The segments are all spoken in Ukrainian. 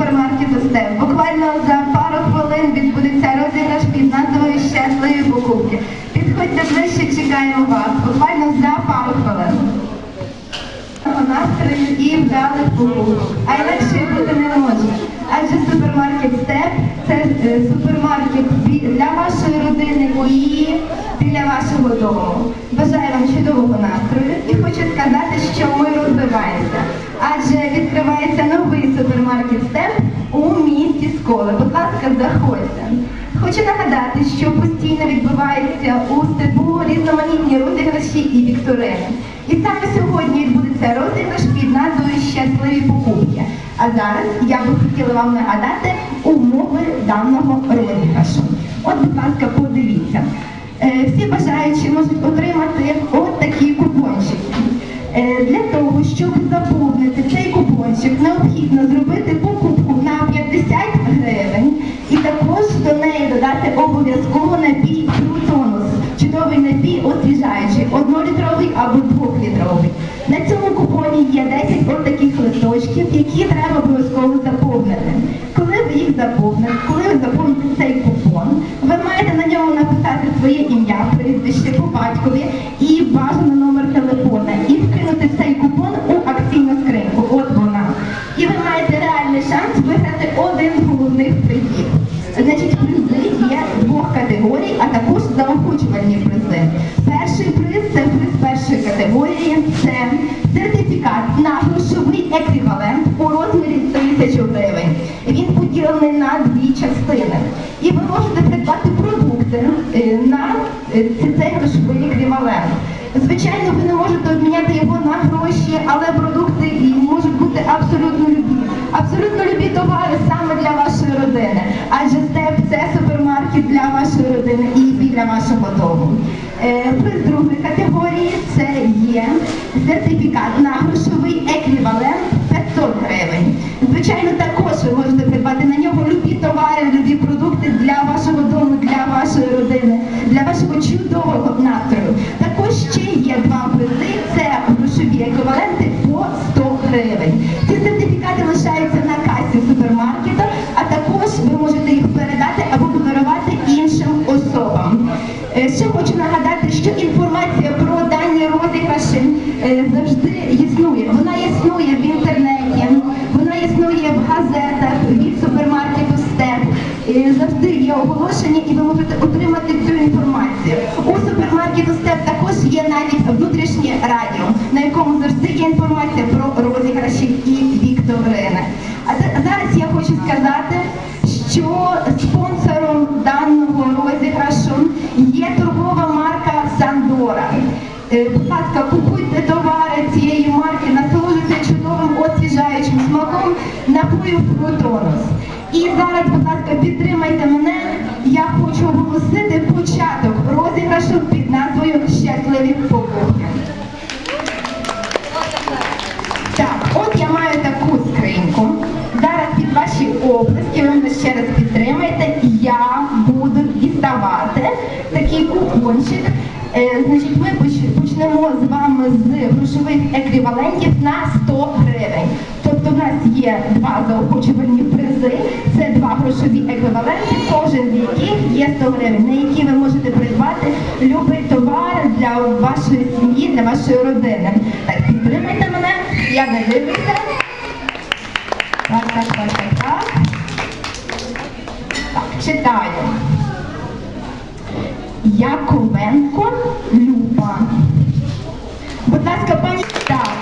супермаркету СТЕМ. Буквально за пару хвилин відбудеться розіграш під назвою щасливі покупки. Підходьте ближче, чекаємо вас. Буквально за пару хвилин. Настрою і вдали покупок. А інакше бути не може. Адже супермаркет СТЕП це е, супермаркет для вашої родини, моїї, біля вашого дому. Бажаю вам чудового настрою. Що постійно відбуваються у степу різноманітні розіграші і вікторини. І саме сьогодні відбудеться розіграш під назвою Щасливі покупки. А зараз я би хотіла вам нагадати умови даного розіграшу. От, будь ласка, подивіться. Е, Всі бажаючі можуть отримати от такі купончики. Е, Для того, щоб заповнити цей купончик, необхідно зробити покупку листочків, які треба обов'язково заповнити. Коли ви їх заповните, коли ви заповните цей купон, ви маєте на ньому написати своє ім'я, прізвище по батькові і бажаний номер телефона, і вкинути цей купон у акційну скриньку. От вона. І ви маєте реальний шанс виграти один з головних призів. Значить, частини. І ви можете придбати продукти е, на е, цей грошовий еквівалент. Звичайно, ви не можете обміняти його на гроші, але продукти можуть бути абсолютно любі. Абсолютно любі товари саме для вашої родини. Адже степ це супермаркет для вашої родини і біля вашого дому. Е, Приз другої категорії це є сертифікат на грошовий еквівалент 500 гривень. Звичайно, також ви можете для вашого дому, для вашої родини, є навіть внутрішнє радіо, на якому завжди є інформація про розіграші і вікторини. А зараз я хочу сказати, що спонсором даного розіграшу є торгова марка Сандора. Е, Будь ласка, купуйте товари цієї марки, насолоджуйтесь чудовим освіжаючим смаком напою Фрутонус. І зараз, будь ласка, підтримайте мене. Я хочу оголосити початок розіграшу під таку. Зараз під ваші обласки, ви мене ще раз підтримаєте, я буду діставати такий купончик. Е, значить, ми почнемо з вами з грошових еквівалентів на 100 гривень. Тобто в нас є два заохочувальні призи, це два грошові еквіваленти, кожен з яких є 100 гривень, на які ви можете придбати любий товар для вашої сім'ї, для вашої родини. Так, підтримайте мене, я не дивлюся. Читаю. Яковенко Люба. Будь ласка, пані так.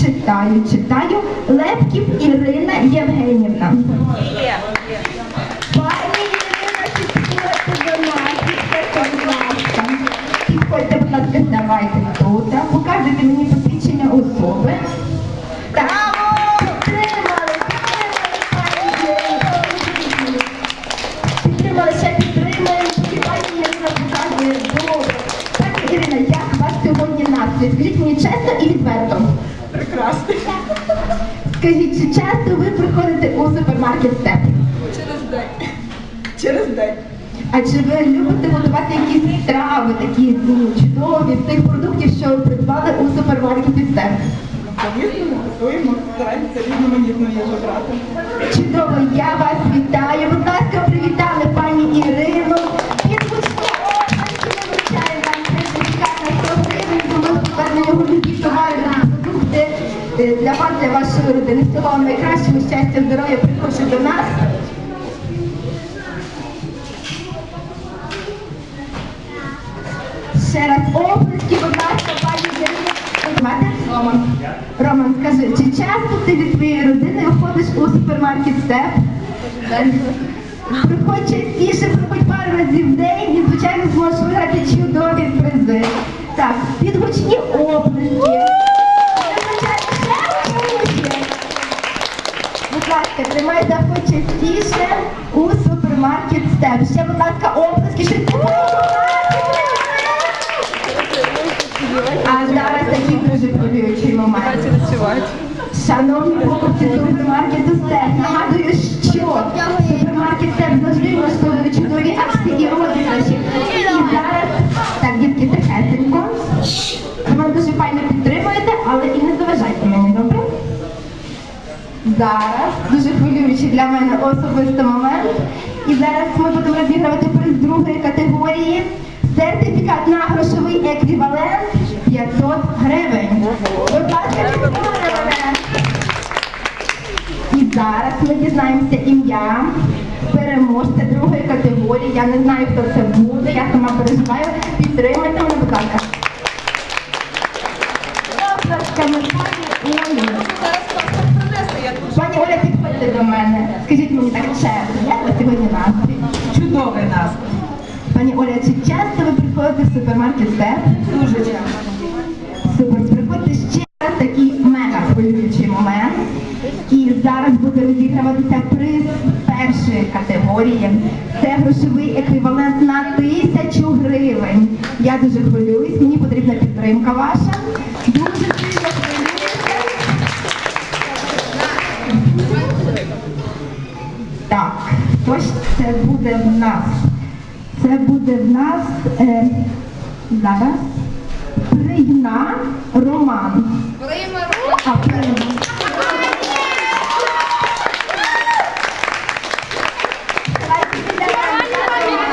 Читаю, читаю. Лепків Ірина Євгенівна. Підтримали, ще підтримаємо, поки пані Ірина добре. Пані Ірина, як у вас сьогодні настрій? Скажіть мені чесно і відверто. Прекрасно. Скажіть, чи часто ви приходите у супермаркет Степ? Через день. Через день. А чи ви любите готувати якісь страви, такі ну, чудові з тих продуктів, що придбали у супермаркеті Степ? Відповідно, готуємо, стараємося різноманітно її обрати. Чудово, я вас вітаю. Будь ласка, привітали пані Ірину. Е, для вас, для вашої родини. Всього найкращого, щастя, здоров'я, приходьте до нас. Ще раз оплески, будь ласка. Роман. Роман, скажи, чи часто ти від твоєї родини виходиш у супермаркет Степ? Приходь частіше, приходь пару разів в день і, звичайно, зможеш виграти чудові призи. Так, підгучні оплески. Шановні покупці супермаркету Степ, нагадую, що супермаркет Степ завжди влаштовує чудові акції і розіграші. І зараз, так, дітки, тихесенько. Ви мене дуже файно підтримуєте, але і не заважайте мені, добре? Зараз дуже хвилюючий для мене особистий момент. І зараз ми будемо розігрувати приз другої категорії. Сертифікат на грошовий еквівалент 500 гривень. Будь ласка, зараз ми дізнаємося ім'я переможця другої категорії. Я не знаю, хто це буде, я сама переживаю. Підтримайте мене, будь ласка. Пані Оля, підходьте до мене. Скажіть мені так чесно, як ви сьогодні настрій? Чудовий нас. Пані Оля, чи часто ви приходите в супермаркет Дуже часто. Зараз буде розіграватися приз першої категорії. Це грошовий еквівалент на тисячу гривень. Я дуже хвилююсь, мені потрібна підтримка ваша. Дуже сильно хвилююся. Так, хто ж це буде в нас? Це буде в нас е, зараз Пригна Роман. А, Пригна. Давайте біля мене.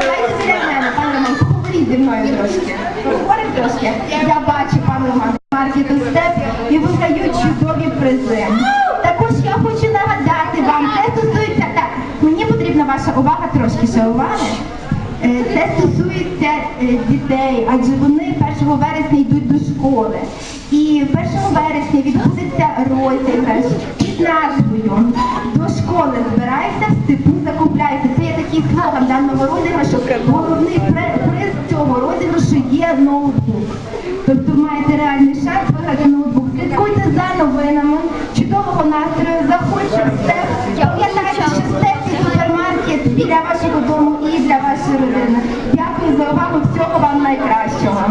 Давайте біля мене, пан Роман, поговоріть трошки. Поговоримо трошки. Я бачу, пан Роман, маркету степ і виграють чудові призи. Також я хочу нагадати вам, це стосується так. Мені потрібна ваша увага, трошки ще уваги. Це стосується е, дітей, адже вони 1 вересня йдуть до школи. І 1 вересня відбудеться розіграш під назвою До школи збирайся, в степу закупляйся. Це є такий слоган даного розіграшу. Головний є ноутбук. Тобто маєте реальний шанс виграти ноутбук. Слідкуйте за новинами, чудового настрою, заходьте в степ. Пам'ятайте, що степ це супермаркет біля вашого дому і для вашої родини. Дякую за увагу, всього вам найкращого.